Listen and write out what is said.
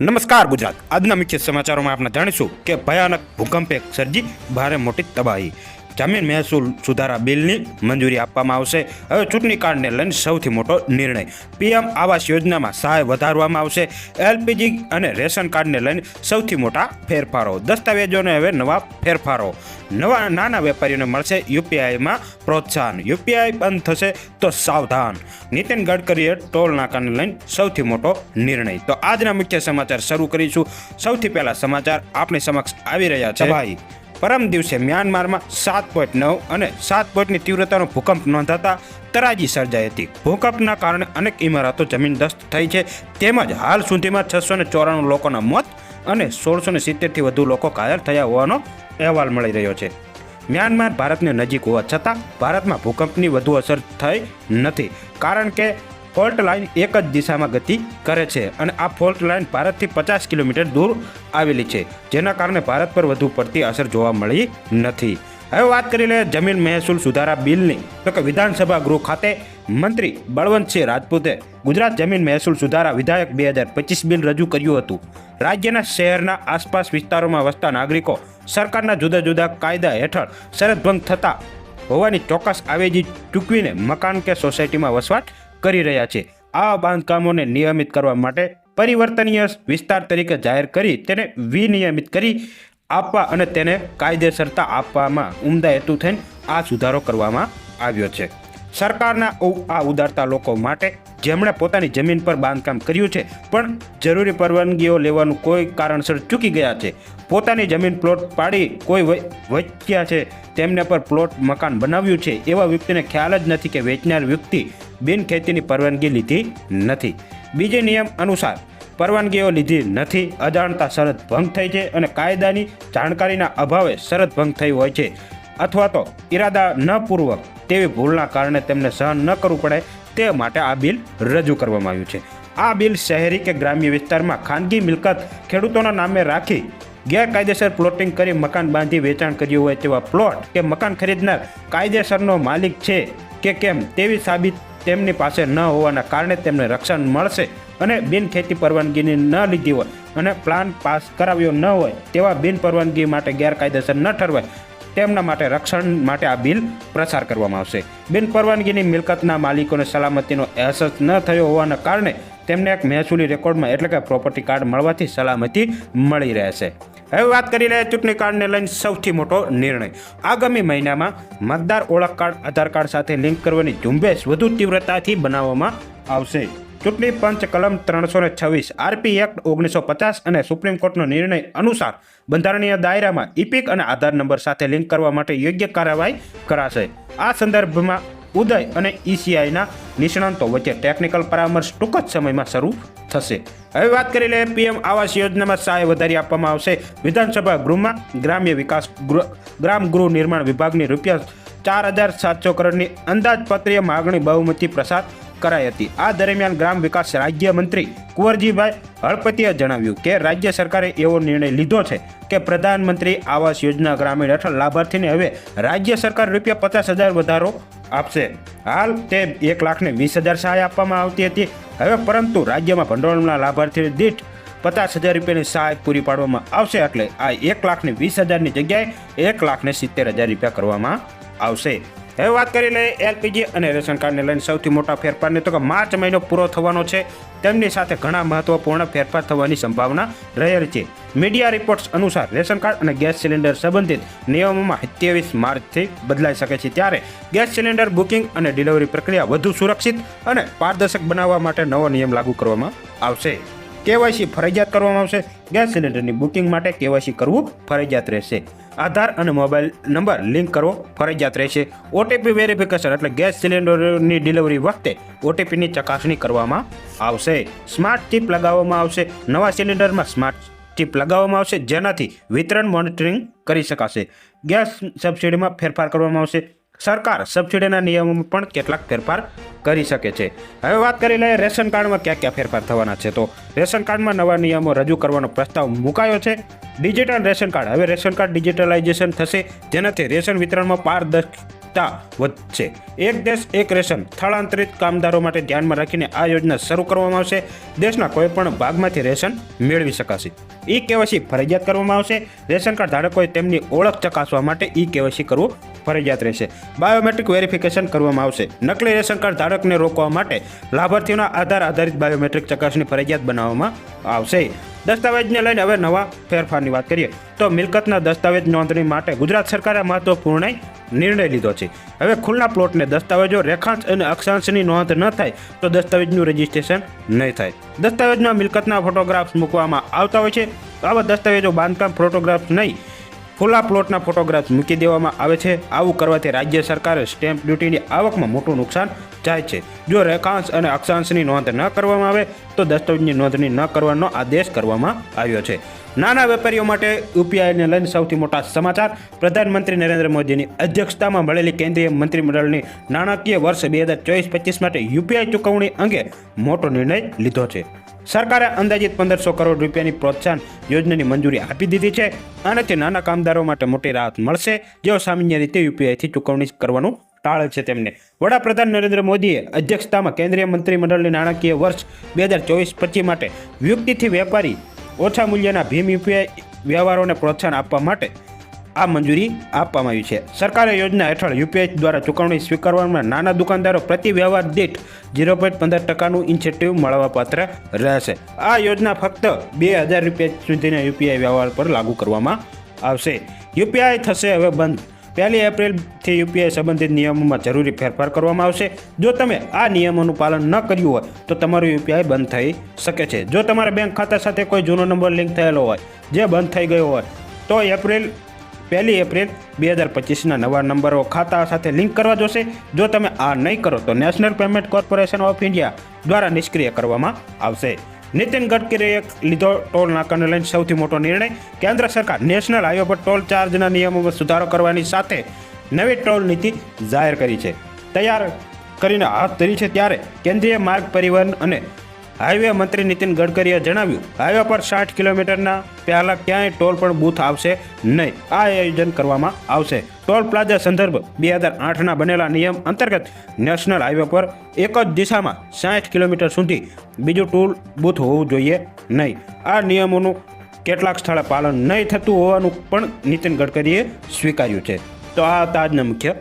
નમસ્કાર ગુજરાત. આજના મુખ્ય સમાચારોમાં આપણે જાણીશું કે ભયાનક ભૂકંપે સર્જી ભારે મોટી તબાહી. જમીન મહેસૂલ સુધારા બિલની મંજૂરી આપવામાં આવશે. હવે ચૂંટણી કાર્ડને લઈને સૌથી મોટો નિર્ણય. પીએમ આવાસ યોજનામાં સહાય વધારવામાં આવશે. એલપીજી અને રેશન કાર્ડને લઈને સૌથી મોટા ફેરફારો. દસ્તાવેજોને હવે નવા ફેરફારો. નવા નાના વેપારીઓને મળશે યુપીઆઈમાં પ્રોત્સાહન. યુપીઆઈ બંધ થશે તો સાવધાન. નીતિન ગડકરીએ ટોલ નાકાને લઈને સૌથી મોટો નિર્ણય. તો આજના મુખ્ય સમાચાર શરૂ કરીશું. સૌથી પહેલા સમાચાર આપણી સમક્ષ આવી રહ્યા છે. ભાઈ પરમ દિવસે મ્યાનમારમાં સાત પોઈન્ટ નવ અને સાત પોઈન્ટની તીવ્રતાનો ભૂકંપ નોંધાતા તરાજી સર્જાઈ હતી. ભૂકંપના કારણે અનેક ઇમારતો જમીનદસ્ત થઈ છે. તેમજ હાલ સુધીમાં છસો ને ચોરાણું લોકોના મોત અને સોળસો ને સિત્તેરથી વધુ લોકો ઘાયલ થયા હોવાનો અહેવાલ મળી રહ્યો છે. મ્યાનમાર ભારતને નજીક હોવા છતાં ભારતમાં ભૂકંપની વધુ અસર થઈ નથી. કારણ કે ફોલ્ટ લાઇન એક જ દિશામાં ગતિ કરે છે અને આ ફોલ્ટ લાઇન ભારતથી પચાસ કિલોમીટર દૂર આવેલી છે, જેના કારણે ભારત પર વધુ પડતી અસર જોવા મળી નથી. હવે વાત કરી લઈએ જમીન મહેસૂલ સુધારા બિલની. તો કે વિધાનસભા ગૃહ ખાતે મંત્રી બળવંતસિંહ રાજપૂતે ગુજરાત જમીન મહેસૂલ સુધારા વિધાયક બે હજાર પચીસ બિલ રજૂ કર્યું હતું. રાજ્યના શહેરના આસપાસ વિસ્તારોમાં વસતા નાગરિકો સરકારના જુદા જુદા કાયદા હેઠળ શરત ભંગ થતા હોવાની ચોક્કસ આવેજી ચૂકવીને મકાન કે સોસાયટીમાં વસવાટ કરી રહ્યા છે. આ બાંધકામોને નિયમિત કરવા માટે પરિવર્તનીય વિસ્તાર તરીકે જાહેર કરી તેને વિનિયમિત કરી આપવા અને તેને કાયદેસરતા આપવામાં ઉમદા હેતુ થઈને આ સુધારો કરવામાં આવ્યો છે. સરકારના આ ઉદારતા લોકો માટે જેમણે પોતાની જમીન પર બાંધકામ કર્યું છે, પણ જરૂરી પરવાનગીઓ લેવાનું કોઈ કારણસર ચૂકી ગયા છે. પોતાની જમીન પ્લોટ પાડી કોઈ વચ્યા છે, તેમને પર પ્લોટ મકાન બનાવ્યું છે, એવા વ્યક્તિને ખ્યાલ જ નથી કે વેચનાર વ્યક્તિ બિન ખેતીની પરવાનગી લીધી નથી. બીજે નિયમ અનુસાર પરવાનગીઓ લીધી નથી. અજાણતા શરત ભંગ થઈ છે અને કાયદાની જાણકારીના અભાવે શરત ભંગ થઈ હોય છે. અથવા તો ઈરાદા ન પૂર્વક તેવી ભૂલના કારણે તેમને સહન ન કરવું પડે તે માટે આ બિલ રજૂ કરવામાં આવ્યું છે. આ બિલ શહેરી કે ગ્રામ્ય વિસ્તારમાં ખાનગી મિલકત ખેડૂતોના નામે રાખી ગેરકાયદેસર પ્લોટિંગ કરી મકાન બાંધી વેચાણ કર્યું હોય તેવા પ્લોટ કે મકાન ખરીદનાર કાયદેસરનો માલિક છે કે કેમ તેવી સાબિત તેમની પાસે ન હોવાના કારણે તેમને રક્ષણ મળશે અને બિન ખેતી પરવાનગીની ન લીધી હોય અને પ્લાન પાસ કરાવ્યો ન હોય તેવા બિન પરવાનગી માટે ગેરકાયદેસર ન ઠરવાય. તેમના માટે રક્ષણ માટે આ બિલ પ્રસાર કરવામાં આવશે. બિન પરવાનગીની મિલકતના માલિકોને સલામતીનો અહેસાસ ન થયો હોવાના કારણે તેમને એક મહેસૂલી રેકોર્ડમાં એટલે કે પ્રોપર્ટી કાર્ડ મળવાથી સલામતી મળી રહેશે. હવે વાત કરી લઈએ ચૂંટણી કાર્ડને લઈને સૌથી મોટો નિર્ણય. આગામી મહિનામાં મતદાર ઓળખ કાર્ડ, આધાર કાર્ડ સાથે લિંક કરવાની ઝુંબેશ વધુ તીવ્રતાથી બનાવવામાં આવશે. ચૂંટણી પંચ કલમ ત્રણસો ને છવ્વીસ, આરપી એક્ટ ઓગણીસો પચાસ અને સુપ્રીમ કોર્ટનો નિર્ણય અનુસાર બંધારણીય દાયરામાં ઇપિક અને આધાર નંબર સાથે લિંક કરવા માટે યોગ્ય કાર્યવાહી કરાશે. આ સંદર્ભમાં ઉદય અને ઈસીઆઈના નિષ્ણાંતો વચ્ચે ટેકનિકલ પરામર્શ ટૂંક જ સમયમાં શરૂ થશે. હવે વાત કરી લઈએ પીએમ આવાસ યોજનામાં સહાય વધારી આપવામાં આવશે. વિધાનસભા ગૃહમાં ગ્રામ્ય વિકાસ ગ્રામ ગૃહ નિર્માણ વિભાગની રૂપિયા ચાર હજાર સાતસો કરોડની અંદાજપત્રીય માગણી બહુમતી પ્રસાર કરાઈ હતી. આ દરમિયાન ગ્રામ વિકાસ રાજ્યમંત્રી કુંવરજીભાઈ હળપતિએ જણાવ્યું કે રાજ્ય સરકારે એવો નિર્ણય લીધો છે કે પ્રધાનમંત્રી આવાસ યોજના ગ્રામીણ હેઠળ લાભાર્થીને હવે રાજ્ય સરકાર રૂપિયા પચાસ હજાર વધારો આપશે. હાલ તે એક લાખને વીસ હજાર સહાય આપવામાં આવતી હતી. હવે પરંતુ રાજ્યમાં ભંડોળના લાભાર્થી દીઠ પચાસ હજાર રૂપિયાની સહાય પૂરી પાડવામાં આવશે એટલે આ એક લાખને વીસ હજારની જગ્યાએ એક લાખને સિત્તેર હજાર રૂપિયા કરવામાં આવશે. હવે વાત કરી લઈએ એલપીજી અને રેશન કાર્ડને લઈને સૌથી મોટા ફેરફારને તો કે માર્ચ મહિનો પૂરો થવાનો છે. તેમની સાથે ઘણા મહત્વપૂર્ણ ફેરફાર થવાની સંભાવના રહેલ છે. મીડિયા રિપોર્ટ્સ અનુસાર રેશન કાર્ડ અને ગેસ સિલિન્ડર સંબંધિત નિયમોમાં સત્યાવીસ માર્ચથી બદલાઈ શકે છે. ત્યારે ગેસ સિલિન્ડર બુકિંગ અને ડિલિવરી પ્રક્રિયા વધુ સુરક્ષિત અને પારદર્શક બનાવવા માટે નવો નિયમ લાગુ કરવામાં આવશે. કેવાયસી ફરજિયાત કરવામાં આવશે. ગેસ સિલિન્ડરની બુકિંગ માટે કેવાયસી કરવું ફરજિયાત રહેશે. આધાર અને મોબાઈલ નંબર લિંક કરવો ફરજિયાત રહેશે. ઓટીપી વેરિફિકેશન એટલે ગેસ સિલિન્ડરની ડિલિવરી વખતે ઓટીપીની ચકાસણી કરવામાં આવશે. સ્માર્ટ ચિપ લગાવવામાં આવશે. નવા સિલિન્ડરમાં સ્માર્ટ ચિપ લગાવવામાં આવશે. જેનાથી વિતરણ મોનિટરિંગ કરી શકાશે. ગેસ સબસિડીમાં ફેરફાર કરવામાં આવશે. સરકાર સબસિડીના નિયમોમાં પણ કેટલાક ફેરફાર કરી શકે છે. હવે વાત કરી લઈએ રેશન કાર્ડમાં ક્યાં ક્યાં ફેરફાર થવાના છે. તો રેશન કાર્ડમાં નવા નિયમો રજૂ કરવાનો પ્રસ્તાવ મુકાયો છે. Digital ration card. હવે રેશન કાર્ડ ડિજિટલાઇઝેશન થશે, જેનાથી રેશન વિતરણમાં પારદર્શ વધશે. એક દેશ, એક રેશન. સ્થળાંતરિત કામદારો માટે ધ્યાનમાં રાખીને આ યોજના શરૂ કરવામાં આવશે. દેશના કોઈપણ ભાગમાંથી રેશન મેળવી શકાશે. ઈ કેવાયસી ફરજિયાત કરવામાં આવશે. રેશન કાર્ડ ધારકોએ તેમની ઓળખ ચકાસવા માટે ઈ કેવાયસી કરવું ફરજિયાત રહેશે. બાયોમેટ્રિક વેરિફિકેશન કરવામાં આવશે. નકલી રેશન કાર્ડ ધારકને રોકવા માટે લાભાર્થીઓના આધાર આધારિત બાયોમેટ્રિક ચકાસણી ફરજિયાત બનાવવામાં આવશે. દસ્તાવેજને લઈને હવે નવા ફેરફારની વાત કરીએ તો મિલકતના દસ્તાવેજ નોંધણી માટે ગુજરાત સરકારે મહત્વપૂર્ણ નિર્ણય લીધો છે. હવે ખુલ્લા પ્લોટને દસ્તાવેજો, રેખાંશ અને અક્ષાંશની નોંધ ન થાય તો દસ્તાવેજનું રજીસ્ટ્રેશન નહીં થાય. દસ્તાવેજમાં મિલકતના ફોટોગ્રાફ્સ મૂકવામાં આવતા હોય છે. આવા દસ્તાવેજો બાંધકામ, ફોટોગ્રાફ્સ નહીં. ખુલ્લા પ્લોટના ફોટોગ્રાફ્સ મૂકી દેવામાં આવે છે. આવું કરવાથી રાજ્ય સરકારે સ્ટેમ્પ ડ્યુટીની આવકમાં મોટું નુકસાન જાય છે. જો રેખાંશ અને અક્ષાંશની નોંધ ન કરવામાં આવે, તો દસ્તાવેજની નોંધણી ન કરવાનો આદેશ કરવામાં આવ્યો છે. નાના વેપારીઓ માટે યુપીઆઈને લઈને સૌથી મોટા સમાચાર. પ્રધાનમંત્રી નરેન્દ્ર મોદીની અધ્યક્ષતામાં મળેલી કેન્દ્રીય મંત્રીમંડળની નાણાકીય વર્ષ બે હજાર ચોવીસ પચીસ માટે યુપીઆઈ ચૂકવણી અંગે મોટો નિર્ણય લીધો છે. સરકારે અંદાજિત પંદરસો કરોડ રૂપિયાની પ્રોત્સાહન યોજનાની મંજૂરી આપી દીધી છે આનાથી નાના કામદારો માટે મોટી રાહત મળશે, જેઓ સામાન્ય રીતે યુપીઆઈથી ચૂકવણી કરવાનું ટાળે છે તેમને. વડાપ્રધાન નરેન્દ્ર મોદીએ અધ્યક્ષતામાં કેન્દ્રીય મંત્રીમંડળની નાણાકીય વર્ષ બે હજાર ચોવીસ પચીસ માટે વ્યક્તિથી વેપારી ઓછા મૂલ્યના ભીમ યુપીઆઈ વ્યવહારોને પ્રોત્સાહન આપવા માટે આ મંજૂરી આપવામાં આવી છે. સરકારે યોજના હેઠળ યુપીઆઈ દ્વારા ચૂકવણી સ્વીકારવામાં નાના દુકાનદારો પ્રતિ વ્યવહાર દીઠ ઝીરો પોઈન્ટ પંદર ટકાનું ઇન્સેન્ટિવ મળવાપાત્ર રહેશે. આ યોજના ફક્ત બે હજાર રૂપિયા સુધીના યુપીઆઈ વ્યવહાર પર લાગુ કરવામાં આવશે. યુપીઆઈ થશે હવે બંધ. પહેલી એપ્રિલથી યુપીઆઈ સંબંધિત નિયમોમાં જરૂરી ફેરફાર કરવામાં આવશે. જો તમે આ નિયમોનું પાલન ન કર્યું હોય, તો તમારું યુપીઆઈ બંધ થઈ શકે છે. જો તમારા બેંક ખાતા સાથે કોઈ જૂનો નંબર લિંક થયેલો હોય, જે બંધ થઈ ગયો હોય, તો એપ્રિલ પહેલી એપ્રિલ બે હજાર પચીસના નવા નંબરો ખાતા સાથે લિંક કરવા જોશે. જો તમે આ નહીં કરો તો national payment corporation of India દ્વારા નિષ્ક્રિય કરવામાં આવશે. નીતિન ગડકરીએ લીધો ટોલ નાકાને લઈને સૌથી મોટો નિર્ણય. કેન્દ્ર સરકાર નેશનલ હાઈવે પર ટોલ ચાર્જના નિયમોમાં સુધારો કરવાની સાથે નવી ટોલ નીતિ જાહેર કરી છે. તૈયાર કરીને હાથ ધરી છે ત્યારે કેન્દ્રીય માર્ગ પરિવહન અને હાઈવે મંત્રી નીતિન ગડકરીએ જણાવ્યું, હાઈવે પર સાઠ કિલોમીટરના પહેલાં ક્યાંય ટોલ પણ બૂથ આવશે નહીં. આ આયોજન કરવામાં આવશે. ટોલ પ્લાઝા સંદર્ભ બે હજાર આઠના બનેલા નિયમ અંતર્ગત નેશનલ હાઈવે પર એક જ દિશામાં સાઠ કિલોમીટર સુધી બીજું ટોલ બૂથ હોવું જોઈએ નહીં. આ નિયમોનું કેટલાક સ્થળે પાલન નહીં થતું હોવાનું પણ નીતિન ગડકરીએ સ્વીકાર્યું છે. તો આ હતા આજના મુખ્ય.